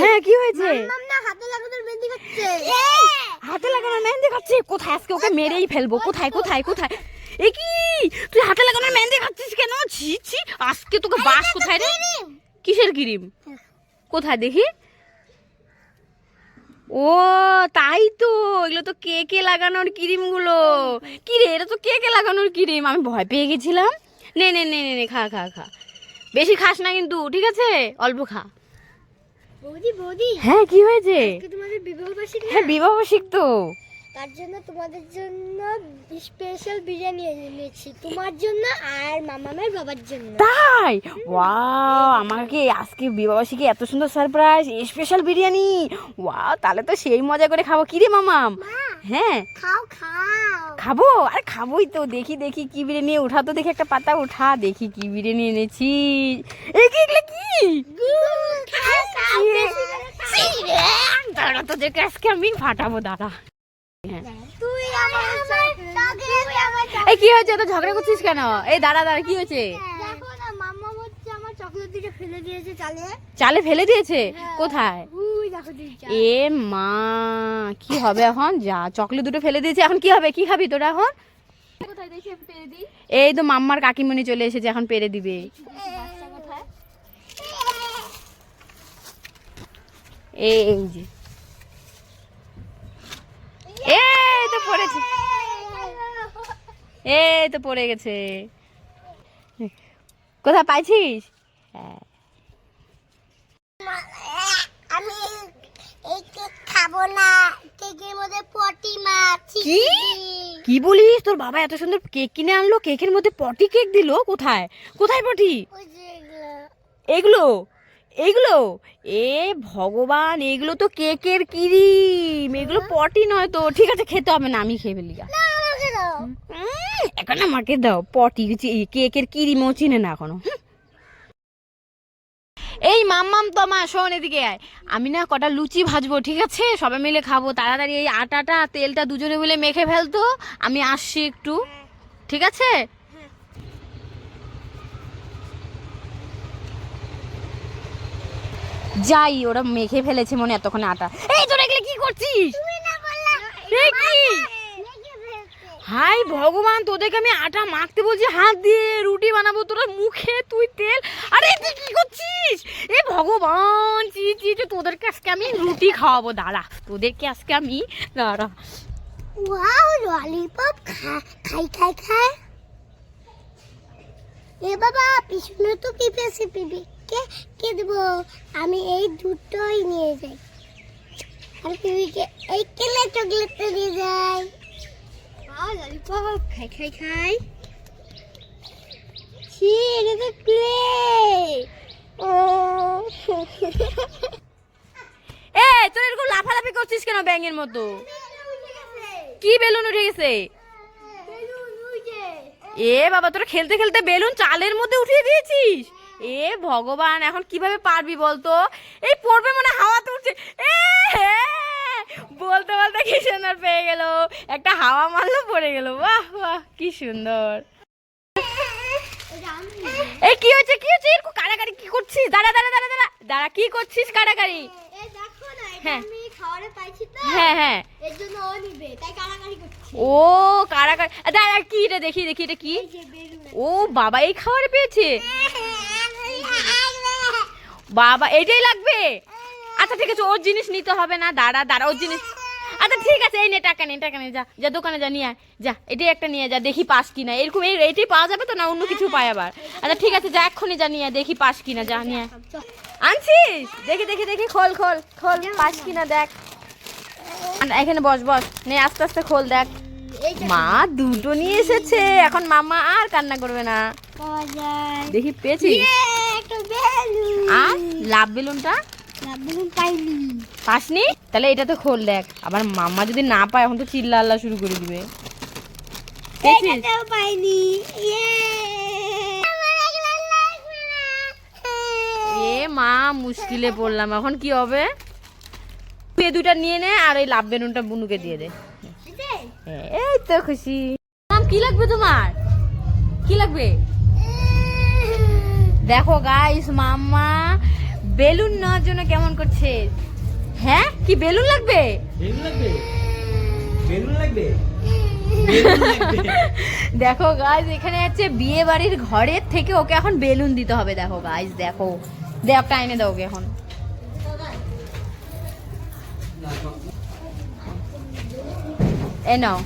হ্যাঁ কি হয়েছে? হাতে লাগানোর মেহেন্দি খাচ্ছে। কোথায়? আজকে ওকে মেরেই ফেলব। কোথায় কোথায় কোথায়? এ কি? তুই হাতে লাগানোর মেহেন্দি খাচ্ছিস কেন? ছি ছি আজকে তোকে বাস কোথায় রে? কিসের ক্রিম? কোথায় দেখি? ও তাই তো। এগুলো তো কেকে লাগানোর ক্রিমগুলো? কি রে এটা তো কেকে লাগানোর ক্রিম? আমি ভয় পেয়ে গেছিলাম। নে নে নে নে খা খা খা। বেশি খাস না কিন্তু ঠিক আছে? অল্প খা। বৌদি বৌদি। হ্যাঁ কি হয়েছে? আজকে তোমাদের বিবাহ বার্ষিকী? হ্যাঁ বিবাহ শিখতো তার জন্য তোমাদের জন্য স্পেশাল বিরিয়ানি এনেছি তোমার জন্য আর মামামের বাবার জন্য। তাই? ওয়াও আমাকে আজকে বিবাহবার্ষিকী এত সুন্দর সারপ্রাইজ স্পেশাল বিরিয়ানি। ওয়াও তাহলে তো সেই মজা করে খাব। কি রে মামাম? হ্যাঁ। খাও খাও। খাব? আর খাবোই তো। দেখি দেখি কি বিরিয়ানি। উঠা তো দেখি একটা পাতা উঠা। দেখি কি বিরিয়ানি এনেছি। এগুলো কি খাও খাও বেশি করে খাও। দাঁড়া তোদেরকে আজকে আমি ফাটাবো দাঁড়া। তুই এই কি হয়েছে? তো ঝগড়া করছিস কেন? এই দাঁড়া দাঁড়া কি হয়েছে? চালে। ফেলে দিয়েছে? কোথায়? দেখো দিয়েছে এ মা কি হবে এখন? যা চকলেট দুটো ফেলে দিয়েছে এখন কি হবে? কি খাবি তোরা এখন? কোথায়? এই তো মাম্মার কাকিমণি চলে এসেছে এখন পেরে দিবে। কোথায়? এই যে এই তো পড়েছে এই তো পড়ে গেছে। কোথায় পাইছিস? হ্যাঁ। আমি এই কেক খাব না কেকের মধ্যে পটি মাছ কি? কি বলিস? তোর বাবা এত সুন্দর কেক কিনে আনলো কেকের মধ্যে পটি কেক দিলো? কোথায়? কোথায় পটি? এগুলো। এগুলো? এগুলো? এ ভগবান এগুলো তো কেকের ক্রিম। এগুলো পটি নয় তো। ঠিক আছে খেতে হবে না আমি খেয়ে ফেলি। এখন আমাকে দাও পটি কেকের ক্রিমও চিনে না এখনও। এই মাম্মাম তোমা শোন এদিকে আয়। আমি না কটা লুচি ভাজবো ঠিক আছে? সবাই মিলে খাব তাড়াতাড়ি এই আটাটা তেলটা দুজনে মিলে মেখে ফেলতো আমি আসছি একটু ঠিক আছে? যাই ওরা মেখে ফেলেছে মনে এতক্ষণে আটা। এই তোরা এগুলো কি করছিস তুমি না বললা এই কি মেখে ফেলতে। হাই ভগবান, তোদেরকে আমি আটা মাখতে বলছি, হাত দিয়ে রুটি বানাবো, তোরা মুখে তুই তেল। আরে তুই কি করছিস? এ ভগবান, চি চি তোদেরকে আজকে আমি রুটি খাওয়াবো, দাঁড়া। তোদেরকে আজকে আমি, দাঁড়া। ওয়াও ললিপপ খাই খাই খাই। এ বাবা, পিছনে তো পিপে আছে পিপি কে কে দেব? আমি এই দুটোই নিয়ে যাই। আর পিপিকে এই কেলে চকলেটটা দিয়ে যাই। ললিপপ খাই খাই খাই ছি এটা তো ক্লে ও এ তোর এরকম লাফালাফি করছিস কেন ব্যাঙের মতো? কি বেলুন উঠে গেছে? এ বাবা তোরা খেলতে খেলতে বেলুন চালের মধ্যে উঠিয়ে দিয়েছিস? এ ভগবান এখন কীভাবে পারবি বলতো? এই পড়বে মনে হাওয়াতে উঠছে। এ হ্যাঁ, বলতে বলতে কি সুন্দর পেয়ে গেল একটা হাওয়া মারলো পড়ে গেল বাহ বাহ কি সুন্দর। এই কি হয়েছে কি হয়েছে? এরকম কাড়াকাড়ি কি করছিস? দাঁড়া দাঁড়া দাঁড়া দাঁড়া। দাঁড়া কি করছিস এটা হ্যাঁ। হ্যাঁ হ্যাঁ। ও দাঁড়া কি এটা দেখি দেখি এটা কি? ও বাবা এই খাবার পেয়েছে? বাবা এটাই লাগবে? আচ্ছা ঠিক আছে ওর জিনিস নিতে হবে না। দাঁড়া দাঁড়া ওর জিনিস আচ্ছা ঠিক আছে এই নে টাকা নে টাকা নে যা যা দোকানে যা নিয়ে আয়। যা এটাই একটা নিয়ে যা দেখি পাস কিনা। এরকম এই এটাই পাওয়া যাবে তো না অন্য কিছু পায় আবার? আচ্ছা ঠিক আছে যা এক্ষুনি যা নিয়ে দেখি পাস কিনা যা নিয়ে আনছিস? দেখি দেখি দেখি খোল খোল খোল পাস কিনা দেখ। আর এখানে বস বস নে আস্তে আস্তে খোল দেখ। মা দুটো নিয়ে এসেছে। এখন মামা আর কান্না করবে না। দেখি পেয়েছিস? ইয়ে, আর লাভ বেলুনটা? না বেলুন পাইনি পাসনি? তাহলে এটা তো খোল দেখ। আবার মাম্মা যদি না পায় এখন তো চিল্লা আল্লাহ শুরু করে দিবে। পাইনি। ইয়ে। এ মা মুশকিলে পড়লাম। এখন কি হবে? তুই দুটা নিয়ে নে আর এই লাভ বেলুনটা বুনুকে দিয়ে দে। এই তো খুশি। কি লাগবে তোমার? কি লাগবে? দেখো গাইস মাম্মা বেলুন নেওয়ার জন্য কেমন করছে? হ্যাঁ? কি বেলুন লাগবে? বেলুন লাগবে? বেলুন লাগবে? দেখো গাইজ এখানে হচ্ছে বিয়ে বাড়ির ঘরের থেকে ওকে এখন বেলুন দিতে হবে। দেখো গাইজ দেখো। দে একটা এনে দাও ওকে এখন। এ নাও।